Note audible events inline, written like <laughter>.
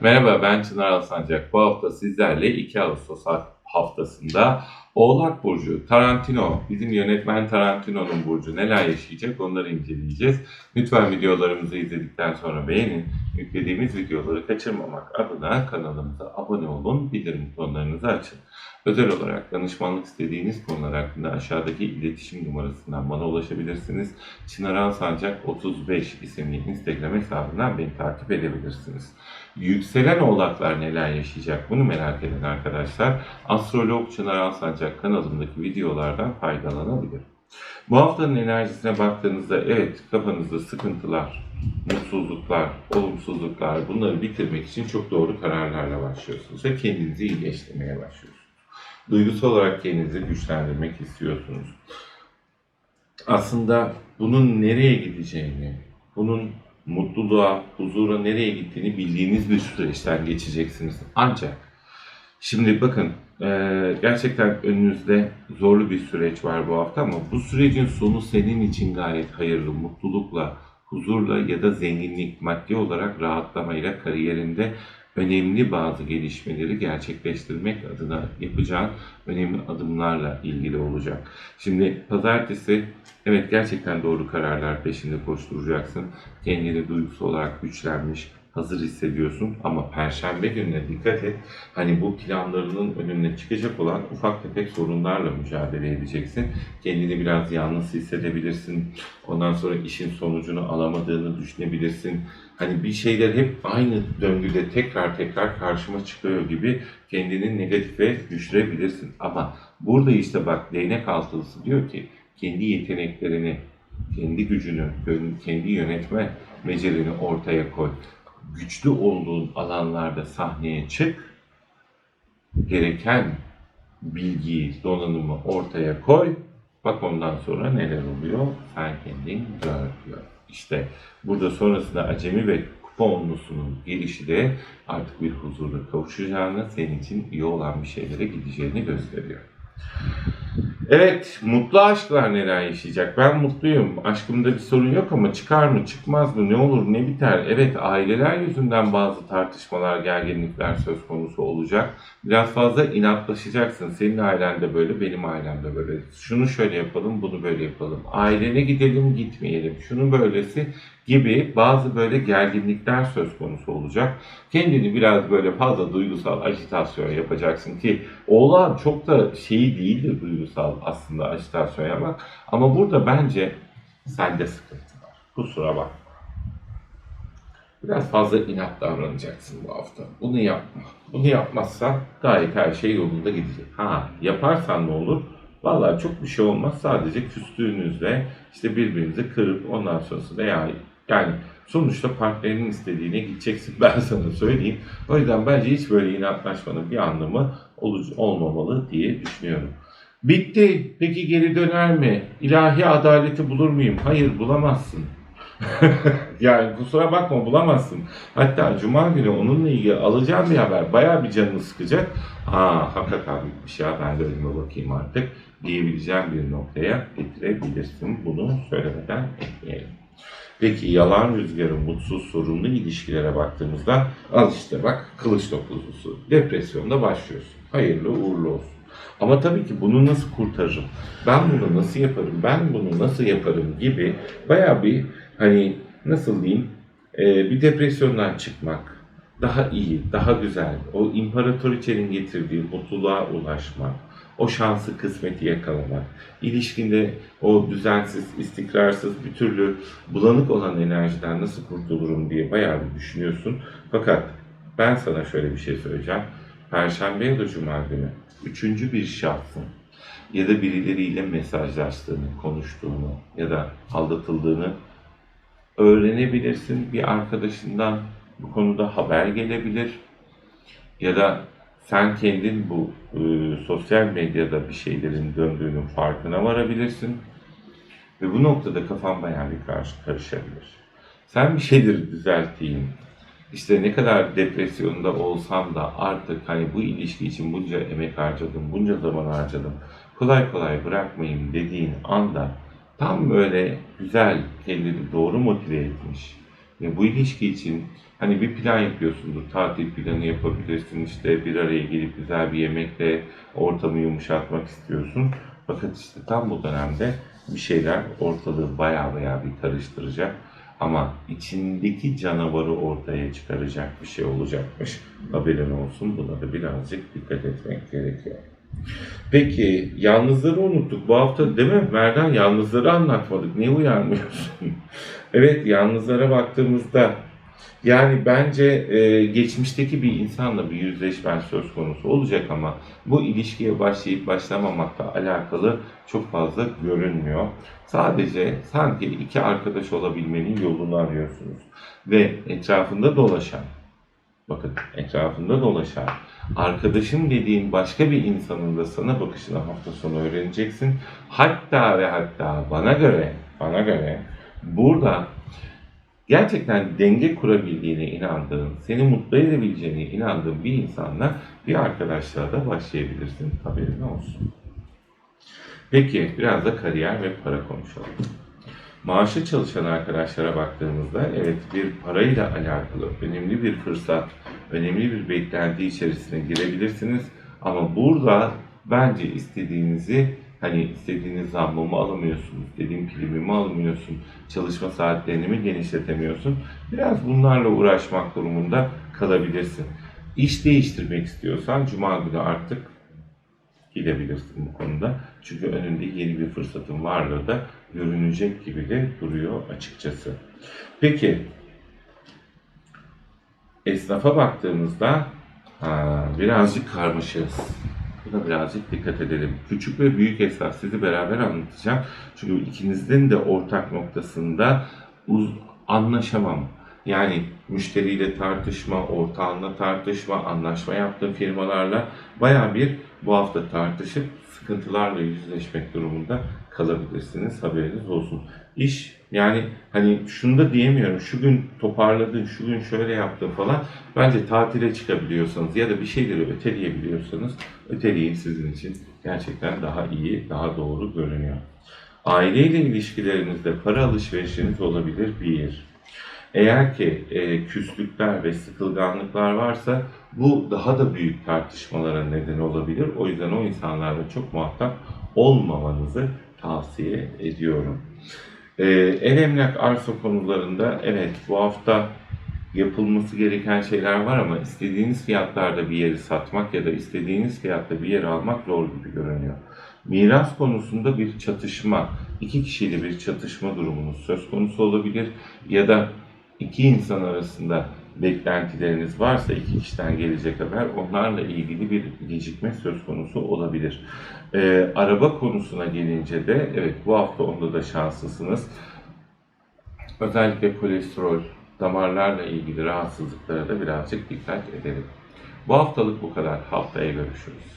Merhaba ben Çınar Alsancak. Bu hafta sizlerle 2 Ağustos haftasında Oğlak Burcu, Tarantino, bizim yönetmen Tarantino'nun burcu neler yaşayacak onları inceleyeceğiz. Lütfen videolarımızı izledikten sonra beğenin. Yüklediğimiz videoları kaçırmamak adına kanalımıza abone olun, bildirim butonlarınızı açın. Özel olarak danışmanlık istediğiniz konular hakkında aşağıdaki iletişim numarasından bana ulaşabilirsiniz. Çınar Alsancak 35 isimli Instagram hesabından beni takip edebilirsiniz. Yükselen oğlaklar neler yaşayacak bunu merak eden arkadaşlar Astrolog Çınar Alsancak kanalımdaki videolardan faydalanabilir. Bu haftanın enerjisine baktığınızda evet kafanızda sıkıntılar, mutsuzluklar, olumsuzluklar bunları bitirmek için çok doğru kararlarla başlıyorsunuz ve kendinizi iyileştirmeye başlıyorsunuz. Duygusal olarak kendinizi güçlendirmek istiyorsunuz. Aslında bunun nereye gideceğini, bunun mutluluğa, huzura nereye gittiğini bildiğiniz bir süreçten geçeceksiniz. Ancak şimdi bakın eee, gerçekten önünüzde zorlu bir süreç var bu hafta ama bu sürecin sonu senin için gayet hayırlı, mutlulukla, huzurla ya da zenginlik, maddi olarak rahatlamayla kariyerinde önemli bazı gelişmeleri gerçekleştirmek adına yapacağın önemli adımlarla ilgili olacak. Şimdi pazartesi evet gerçekten doğru kararlar peşinde koşturacaksın. Kendini duygusal olarak güçlenmiş, hazır hissediyorsun ama perşembe gününe dikkat et. Hani bu planlarının önüne çıkacak olan ufak tefek sorunlarla mücadele edeceksin. Kendini biraz yalnız hissedebilirsin. Ondan sonra işin sonucunu alamadığını düşünebilirsin. Hani bir şeyler hep aynı döngüde tekrar tekrar karşıma çıkıyor gibi kendini negatife düşürebilirsin. Ama burada işte bak değnek altılısı diyor ki kendi yeteneklerini, kendi gücünü, kendi yönetme becerini ortaya koy. Güçlü olduğun alanlarda sahneye çık. Gereken bilgiyi, donanımı ortaya koy. Bak ondan sonra neler oluyor sen kendin gör diyor. İşte burada sonrasında acemi ve kupa onlusunun gelişi de artık bir huzurla kavuşacağını, senin için iyi olan bir şeylere gideceğini gösteriyor. Evet, mutlu aşklar neler yaşayacak? Ben mutluyum. Aşkımda bir sorun yok ama çıkar mı, çıkmaz mı, ne olur, ne biter? Evet, aileler yüzünden bazı tartışmalar, gerginlikler söz konusu olacak. Biraz fazla inatlaşacaksın. Senin ailen de böyle, benim ailem de böyle. Şunu şöyle yapalım, bunu böyle yapalım. Ailene gidelim, gitmeyelim. Şunu böylesi gibi bazı böyle gerginlikler söz konusu olacak. Kendini biraz böyle fazla duygusal ajitasyon yapacaksın ki oğlan çok da şey değildir duygusal aslında ajitasyon yapmak. Ama burada bence sende sıkıntı var. Kusura bak. Biraz fazla inat davranacaksın bu hafta. Bunu yapma. Bunu yapmazsan gayet her şey yolunda gidecek. Ha yaparsan ne olur? Vallahi çok bir şey olmaz. Sadece küstüğünüzde işte birbirinizi kırıp ondan sonrasında ya yani sonuçta partnerinin istediğine gideceksin <laughs> ben sana söyleyeyim. O yüzden bence hiç böyle inatlaşmanın bir anlamı ol- olmamalı diye düşünüyorum. Bitti. Peki geri döner mi? İlahi adaleti bulur muyum? Hayır bulamazsın. <laughs> yani kusura bakma bulamazsın. Hatta cuma günü onunla ilgili alacağım bir haber bayağı bir canını sıkacak. Aa hakikaten bitmiş ya ben de önüme bakayım artık diyebileceğim bir noktaya getirebilirsin. Bunu söylemeden etmeyelim. Peki yalan rüzgarı, mutsuz, sorunlu ilişkilere baktığımızda al işte bak kılıç dokuzlusu. Depresyonda başlıyorsun. Hayırlı uğurlu olsun. Ama tabii ki bunu nasıl kurtarırım? Ben bunu nasıl yaparım? Ben bunu nasıl yaparım gibi bayağı bir hani nasıl diyeyim e, bir depresyondan çıkmak daha iyi, daha güzel, o imparatoriçenin getirdiği mutluluğa ulaşmak, o şansı, kısmeti yakalamak, ilişkinde o düzensiz, istikrarsız, bir türlü bulanık olan enerjiden nasıl kurtulurum diye bayağı bir düşünüyorsun. Fakat ben sana şöyle bir şey söyleyeceğim. Perşembe ya da Cuma günü üçüncü bir şahsın ya da birileriyle mesajlaştığını, konuştuğunu ya da aldatıldığını öğrenebilirsin. Bir arkadaşından bu konuda haber gelebilir. Ya da sen kendin bu e, sosyal medyada bir şeylerin döndüğünün farkına varabilirsin. Ve bu noktada kafan bayağı bir karşı karışabilir. Sen bir şeyleri düzelteyim. İşte ne kadar depresyonda olsam da artık hani bu ilişki için bunca emek harcadım, bunca zaman harcadım. Kolay kolay bırakmayayım dediğin anda tam böyle güzel kendini doğru motive etmiş Ve bu ilişki için hani bir plan yapıyorsundur. Tatil planı yapabilirsin. işte bir araya gelip güzel bir yemekle ortamı yumuşatmak istiyorsun. Fakat işte tam bu dönemde bir şeyler ortalığı baya baya bir karıştıracak. Ama içindeki canavarı ortaya çıkaracak bir şey olacakmış. Haberin olsun. Buna da birazcık dikkat etmek gerekiyor. Peki yalnızları unuttuk. Bu hafta değil mi Merdan yalnızları anlatmadık. Niye uyarmıyorsun? <laughs> evet yalnızlara baktığımızda yani bence e, geçmişteki bir insanla bir yüzleşmen söz konusu olacak ama bu ilişkiye başlayıp başlamamakla alakalı çok fazla görünmüyor. Sadece sanki iki arkadaş olabilmenin yolunu arıyorsunuz. Ve etrafında dolaşan, bakın etrafında dolaşan, arkadaşım dediğin başka bir insanın da sana bakışını hafta sonu öğreneceksin. Hatta ve hatta bana göre, bana göre burada gerçekten denge kurabildiğine inandığın, seni mutlu edebileceğine inandığın bir insanla bir arkadaşlığa da başlayabilirsin. Haberin olsun. Peki biraz da kariyer ve para konuşalım. Maaşı çalışan arkadaşlara baktığımızda evet bir parayla alakalı önemli bir fırsat, önemli bir beklenti içerisine girebilirsiniz. Ama burada bence istediğinizi hani istediğiniz zammımı alamıyorsun, istediğin primimi alamıyorsun, çalışma saatlerini mi genişletemiyorsun. Biraz bunlarla uğraşmak durumunda kalabilirsin. İş değiştirmek istiyorsan Cuma günü artık gidebilirsin bu konuda. Çünkü önünde yeni bir fırsatın varlığı da görünecek gibi de duruyor açıkçası. Peki esnafa baktığımızda ha, birazcık karmaşığız. Buna birazcık dikkat edelim. Küçük ve büyük esnaf sizi beraber anlatacağım. Çünkü ikinizin de ortak noktasında uz anlaşamam. Yani müşteriyle tartışma, ortağınla tartışma, anlaşma yaptığın firmalarla baya bir bu hafta tartışıp sıkıntılarla yüzleşmek durumunda kalabilirsiniz. Haberiniz olsun. İş yani hani şunu da diyemiyorum. Şu gün toparladın, şu gün şöyle yaptın falan. Bence tatile çıkabiliyorsanız ya da bir şeyleri öteleyebiliyorsanız öteleyin sizin için gerçekten daha iyi, daha doğru görünüyor. Aileyle ilişkilerinizde para alışverişiniz olabilir bir. Eğer ki e, küslükler ve sıkılganlıklar varsa bu daha da büyük tartışmalara neden olabilir. O yüzden o insanlarla çok muhatap olmamanızı tavsiye ediyorum. Ev emlak arsa konularında evet bu hafta yapılması gereken şeyler var ama istediğiniz fiyatlarda bir yeri satmak ya da istediğiniz fiyatta bir yeri almak zor gibi görünüyor. Miras konusunda bir çatışma, iki kişiyle bir çatışma durumunuz söz konusu olabilir ya da iki insan arasında beklentileriniz varsa iki kişiden gelecek haber onlarla ilgili bir gecikme söz konusu olabilir. Ee, araba konusuna gelince de evet bu hafta onda da şanslısınız. Özellikle kolesterol, damarlarla ilgili rahatsızlıklara da birazcık dikkat edelim. Bu haftalık bu kadar. Haftaya görüşürüz.